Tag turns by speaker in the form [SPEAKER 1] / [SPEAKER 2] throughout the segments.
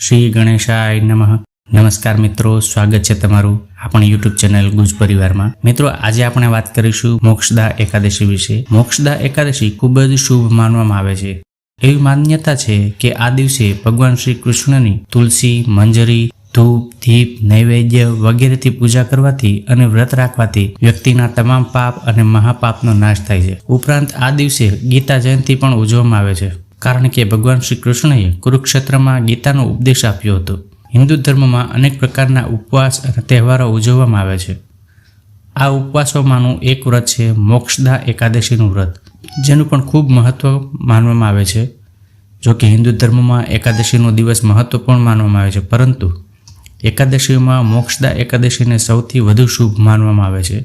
[SPEAKER 1] શ્રી ગણેશાય નમઃ. નમસ્કાર મિત્રો, સ્વાગત છે તમારું આપણી યુટ્યુબ ચેનલ ગુજ પરિવારમાં. મિત્રો, આજે આપણે વાત કરીશું મોક્ષદા એકાદશી વિશે. મોક્ષદા એકાદશી ખૂબ જ શુભ માનવામાં આવે છે. એવી માન્યતા છે કે આ દિવસે ભગવાન શ્રી કૃષ્ણની તુલસી, મંજરી, ધૂપ, દીપ, નૈવેદ્ય વગેરેથી પૂજા કરવાથી અને વ્રત રાખવાથી વ્યક્તિના તમામ પાપ અને મહાપાપનો નાશ થાય છે. ઉપરાંત આ દિવસે ગીતા જયંતિ પણ ઉજવવામાં આવે છે. કારણ કે ભગવાન શ્રી કૃષ્ણએ કુરુક્ષેત્રમાં ગીતાનો ઉપદેશ આપ્યો હતો. હિન્દુ ધર્મમાં અનેક પ્રકારના ઉપવાસ અને તહેવારો ઉજવવામાં આવે છે. આ ઉપવાસોમાંનું એક વ્રત છે મોક્ષદા એકાદશીનું વ્રત, જેનું પણ ખૂબ મહત્ત્વ માનવામાં આવે છે. જો કે હિન્દુ ધર્મમાં એકાદશીનો દિવસ મહત્વપૂર્ણ માનવામાં આવે છે, પરંતુ એકાદશીમાં મોક્ષદા એકાદશીને સૌથી વધુ શુભ માનવામાં આવે છે.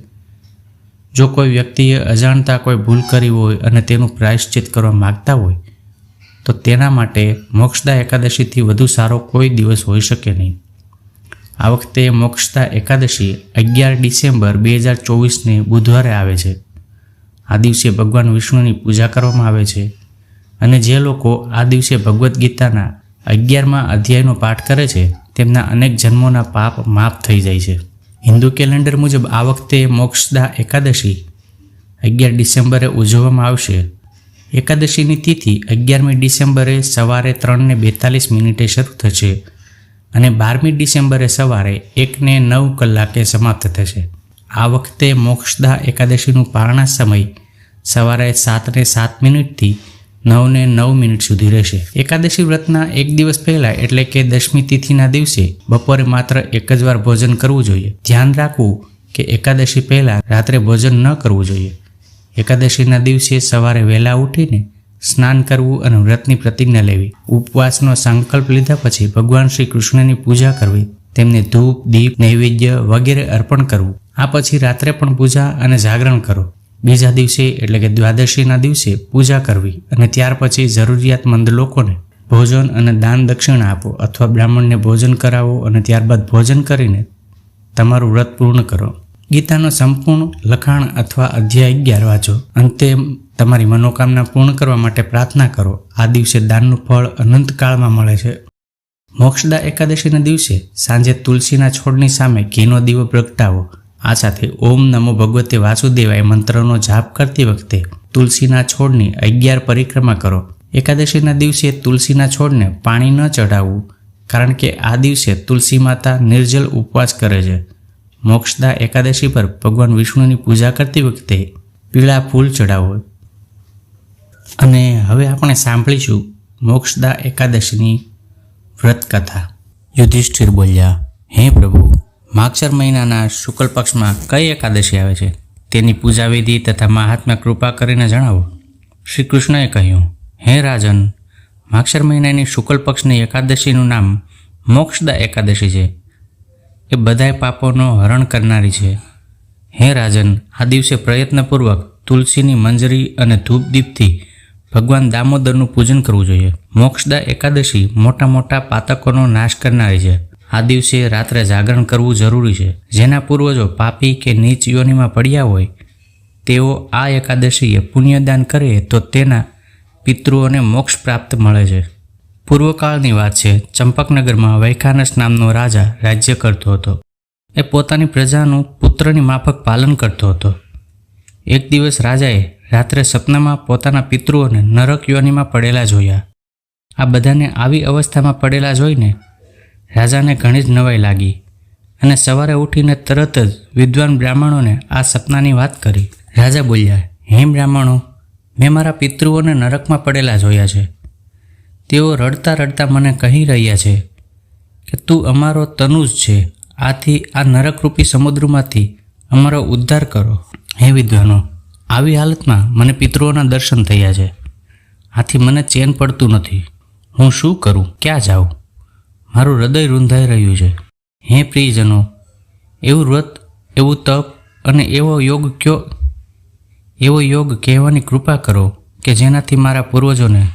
[SPEAKER 1] જો કોઈ વ્યક્તિએ અજાણતા કોઈ ભૂલ કરી હોય અને તેનું પ્રાયશ્ચિત કરવા માગતા હોય તો તેના માટે મોક્ષદા એકાદશીથી વધુ સારો કોઈ દિવસ હોઈ શકે નહીં. આ વખતે મોક્ષદા એકાદશી અગિયાર ડિસેમ્બર બે હજાર ચોવીસને બુધવારે આવે છે. આ દિવસે ભગવાન વિષ્ણુની પૂજા કરવામાં આવે છે અને જે લોકો આ દિવસે ભગવદ્ ગીતાના અગિયારમાં અધ્યાયનો પાઠ કરે છે, તેમના અનેક જન્મોના પાપ માફ થઈ જાય છે. હિન્દુ કેલેન્ડર મુજબ આ વખતે મોક્ષદા એકાદશી અગિયાર ડિસેમ્બરે ઉજવવામાં આવશે. એકાદશીની તિથિ અગિયારમી ડિસેમ્બરે સવારે ત્રણને બેતાલીસ મિનિટે શરૂ થશે અને બારમી ડિસેમ્બરે સવારે એકને નવ કલાકે સમાપ્ત થશે. આ વખતે મોક્ષદા એકાદશીનું પારણા સમય સવારે સાતને સાત મિનિટથી નવને નવ મિનિટ સુધી રહેશે. એકાદશી વ્રતના એક દિવસ પહેલાં એટલે કે દશમી તિથિના દિવસે બપોરે માત્ર એક જ વાર ભોજન કરવું જોઈએ. ધ્યાન રાખવું કે એકાદશી પહેલાં રાત્રે ભોજન ન કરવું જોઈએ. એકાદશીના દિવસે સવારે વહેલા ઉઠીને સ્નાન કરવું અને વ્રતની પ્રતિજ્ઞા લેવી. ઉપવાસનો સંકલ્પ લીધા પછી ભગવાન શ્રી કૃષ્ણની પૂજા કરવી, તેમને ધૂપ, દીપ, નૈવેદ્ય વગેરે અર્પણ કરવું. આ પછી રાત્રે પણ પૂજા અને જાગરણ કરો. બીજા દિવસે એટલે કે દ્વાદશીના દિવસે પૂજા કરવી અને ત્યાર પછી જરૂરિયાતમંદ લોકોને ભોજન અને દાન દક્ષિણા આપો અથવા બ્રાહ્મણને ભોજન કરાવો અને ત્યારબાદ ભોજન કરીને તમારું વ્રત પૂર્ણ કરો. ગીતાનો સંપૂર્ણ લખાણ અથવા અધ્યાય અગિયાર વાંચો. અંતે તમારી મનોકામના પૂર્ણ કરવા માટે પ્રાર્થના કરો. આ દિવસે દાનનું ફળ અનંતકાળમાં મળે છે. મોક્ષદા એકાદશીના દિવસે સાંજે તુલસીના છોડની સામે ઘીનો દીવો પ્રગટાવો. આ સાથે ઓમ નમો ભગવતે વાસુદેવાય મંત્રનો જાપ કરતી વખતે તુલસીના છોડની અગિયાર પરિક્રમા કરો. એકાદશીના દિવસે તુલસીના છોડને પાણી ન ચઢાવવું, કારણ કે આ દિવસે તુલસી માતા નિર્જલ ઉપવાસ કરે છે. મોક્ષદા એકાદશી પર ભગવાન વિષ્ણુની પૂજા કરતી વખતે પીળા ફૂલ ચડાવો અને હવે આપણે સાંભળીશું મોક્ષદા એકાદશીની વ્રત કથા યુધિષ્ઠિર બોલ્યા, હે પ્રભુ, માગસર મહિનાના શુક્લ પક્ષમાં કઈ એકાદશી આવે છે? તેની પૂજા વિધિ તથા મહાત્મા કૃપા કરીને જણાવો. શ્રી કૃષ્ણએ કહ્યું, હે રાજન, માગસર મહિનાની શુક્લ પક્ષની એકાદશીનું નામ મોક્ષદા એકાદશી છે. એ બધાય પાપોનો હરણ કરનારી છે. હે રાજન, આ દિવસે પ્રયત્નપૂર્વક તુલસીની મંજરી અને ધૂપદીપથી ભગવાન દામોદરનું પૂજન કરવું જોઈએ. મોક્ષદા એકાદશી મોટા મોટા પાતકોનો નાશ કરનારી છે. આ દિવસે રાત્રે જાગરણ કરવું જરૂરી છે. જેના પૂર્વજો પાપી કે નીચ યોનિમાં પડ્યા હોય, તેઓ આ એકાદશીએ પુણ્યદાન કરે તો તેના પિતૃઓને મોક્ષ પ્રાપ્ત મળે છે. પૂર્વકાળની વાત છે. ચંપકનગરમાં વૈખાનસ નામનો રાજા રાજ્ય કરતો હતો. એ પોતાની પ્રજાનું પુત્રની માફક પાલન કરતો હતો. એક દિવસ રાજાએ રાત્રે સપનામાં પોતાના પિતૃઓને નરક યોનીમાં પડેલા જોયા. આ બધાને આવી અવસ્થામાં પડેલા જોઈને રાજાને ઘણી જ નવાઈ લાગી અને સવારે ઉઠીને તરત જ વિદ્વાન બ્રાહ્મણોને આ સપનાની વાત કરી. રાજા બોલ્યા, હે બ્રાહ્મણો, મેં મારા પિતૃઓને નરકમાં પડેલા જોયા છે. તેઓ રડતા રડતા મને કહી રહ્યા છે કે તું અમારો તનુજ છે. આથી આ નરકરૂપી સમુદ્રમાંથી અમારો ઉદ્ધાર કરો. હે વિદ્વાનો, આવી હાલતમાં મને પિતૃઓના દર્શન થયા છે. આથી મને ચેન પડતું નથી. હું શું કરું? ક્યાં જાઉં? મારું હૃદય રૂંધાઈ રહ્યું છે. હે પ્રિયજનો, એવું વ્રત, એવું તપ અને એવો યોગ કયો? એવો યોગ કહેવાની કૃપા કરો કે જેનાથી મારા પૂર્વજોને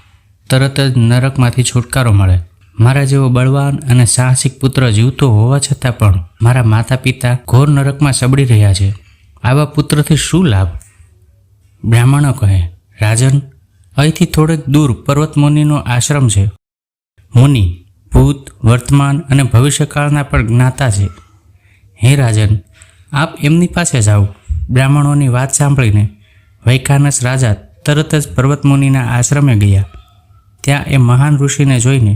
[SPEAKER 1] તરત જ નરકમાંથી છુટકારો મળે. મારા જેવો બળવાન અને સાહસિક પુત્ર જીવતો હોવા છતાં પણ મારા માતા પિતા ઘોર નરકમાં સબડી રહ્યા છે. આવા પુત્રથી શું લાભ? બ્રાહ્મણો કહે, રાજન, અહીંથી થોડેક દૂર પર્વત મુનિનો આશ્રમ છે. મુનિ, ભૂત, વર્તમાન અને ભવિષ્યકાળના પણ જ્ઞાતા છે. હે રાજન, આપ એમની પાસે જાઓ. બ્રાહ્મણોની વાત સાંભળીને વૈખાનસ રાજા તરત જ પર્વતમુનિના આશ્રમે ગયા. ત્યાં એ મહાન ઋષિને જોઈને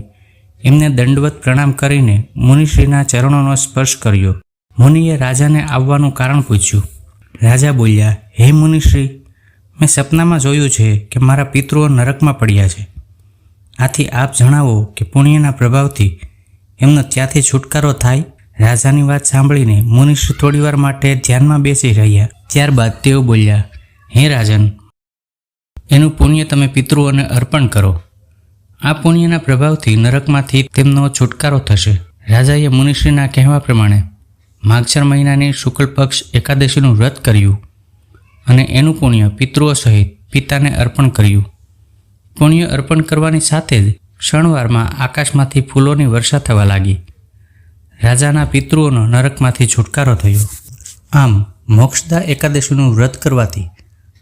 [SPEAKER 1] એમને દંડવત પ્રણામ કરીને મુનિશ્રીના ચરણોનો સ્પર્શ કર્યો. મુનિએ રાજાને આવવાનું કારણ પૂછ્યું. રાજા બોલ્યા, હે મુનિશ્રી, મેં સપનામાં જોયું છે કે મારા પિતૃઓ નરકમાં પડ્યા છે. આથી આપ જણાવો કે પુણ્યના પ્રભાવથી એમનો ત્યાંથી છુટકારો થાય? રાજાની વાત સાંભળીને મુનિશ્રી થોડીવાર માટે ધ્યાનમાં બેસી રહ્યા. ત્યારબાદ તેઓ બોલ્યા, હે રાજન, એનું પુણ્ય તમે પિતૃઓને અર્પણ કરો. આ પુણ્યના પ્રભાવથી નરકમાંથી તેમનો છુટકારો થશે. રાજાએ મુનિશ્રીના કહેવા પ્રમાણે માગસર મહિનાની શુક્લ પક્ષ એકાદશીનું વ્રત કર્યું અને એનું પુણ્ય પિતૃઓ સહિત પિતાને અર્પણ કર્યું. પુણ્ય અર્પણ કરવાની સાથે જ ક્ષણવારમાં આકાશમાંથી ફૂલોની વર્ષા થવા લાગી. રાજાના પિતૃઓનો નરકમાંથી છુટકારો થયો. આમ મોક્ષદા એકાદશીનું વ્રત કરવાથી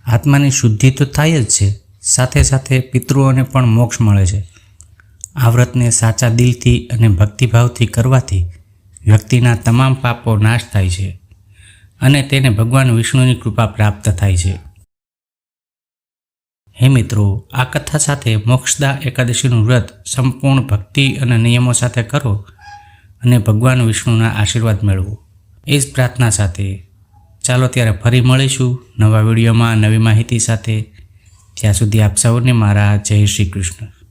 [SPEAKER 1] આત્માની શુદ્ધિ તો થાય જ છે. સાથે સાથે પિતૃઓને પણ મોક્ષ મળે છે. આ વ્રતને સાચા દિલથી અને ભક્તિભાવથી કરવાથી વ્યક્તિના તમામ પાપો નાશ થાય છે અને તેને ભગવાન વિષ્ણુની કૃપા પ્રાપ્ત થાય છે. હે મિત્રો, આ કથા સાથે મોક્ષદા એકાદશીનું વ્રત સંપૂર્ણ ભક્તિ અને નિયમો સાથે કરો અને ભગવાન વિષ્ણુના આશીર્વાદ મેળવો. એ જ પ્રાર્થના સાથે ચાલો ત્યારે ફરી મળીશું નવા વિડીયોમાં નવી માહિતી સાથે. ત્યાં સુધી આપ સૌને મારા જય શ્રી કૃષ્ણ.